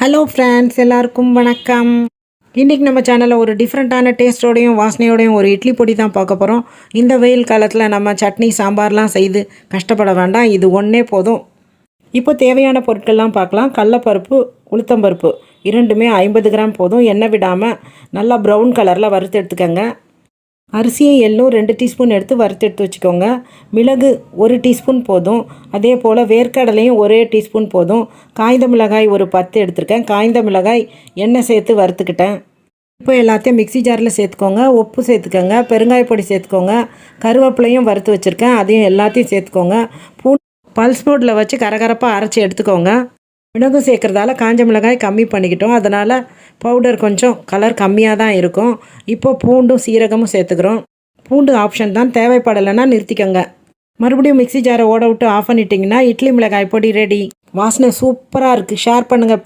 Hello friends எல்லாருக்கும் வணக்கம். இன்றைக்கி நம்ம சேனலில் ஒரு டிஃப்ரெண்ட்டான டேஸ்ட்டோடையும் வாசனையோடையும் ஒரு இட்லி பொடி தான் பார்க்க போகிறோம் இந்த வெயில் காலத்தில் நம்ம சட்னி சாம்பார்லாம் செய்து கஷ்டப்பட வேண்டாம். இது ஒன்றே போதும். இப்போ தேவையான பொருட்கள்லாம் பார்க்கலாம். கடலப்பருப்பு உளுத்தம்பருப்பு இரண்டுமே ஐம்பது கிராம் போதும். எண்ணெய் விடாமல் நல்லா ப்ரௌன் கலரில் வறுத்து எடுத்துக்கோங்க. அரிசியும் எள்ளும் ரெண்டு டீஸ்பூன் எடுத்து வறுத்து எடுத்து வச்சுக்கோங்க. மிளகு ஒரு டீஸ்பூன் போதும். அதே போல் வேர்க்கடலையும் ஒரே டீஸ்பூன் போதும். காய்ந்த மிளகாய் ஒரு பத்து எடுத்திருக்கேன். காய்ந்த மிளகாய் எண்ணெய் சேர்த்து வறுத்துக்கிட்டேன். இப்போ எல்லாத்தையும் மிக்ஸி ஜாரில் சேர்த்துக்கோங்க. உப்பு சேர்த்துக்கோங்க. பெருங்காய பொடி சேர்த்துக்கோங்க. கருவேப்பிலையும் வறுத்து வச்சுருக்கேன். அதையும் எல்லாத்தையும் சேர்த்துக்கோங்க. பூ பல்ஸ் போர்டில் வச்சு கரகரப்பாக அரைச்சி எடுத்துக்கோங்க. மிளகும் சேர்க்குறதால காஞ்ச மிளகாய் கம்மி பண்ணிக்கிட்டோம். அதனால் பவுடர் கொஞ்சம் கலர் கம்மியாக தான் இருக்கும். இப்போ பூண்டும் சீரகமும் சேர்த்துக்கிறோம். பூண்டு ஆப்ஷன் தான். தேவைப்படலைன்னா நிறுத்திக்கோங்க. மறுபடியும் மிக்ஸி ஜாரை ஓட விட்டு ஆஃப் பண்ணிட்டீங்கன்னா இட்லி மிளகாய் பொடி ரெடி வாசனை சூப்பராக இருக்குது ஷேர் பண்ணுங்கள்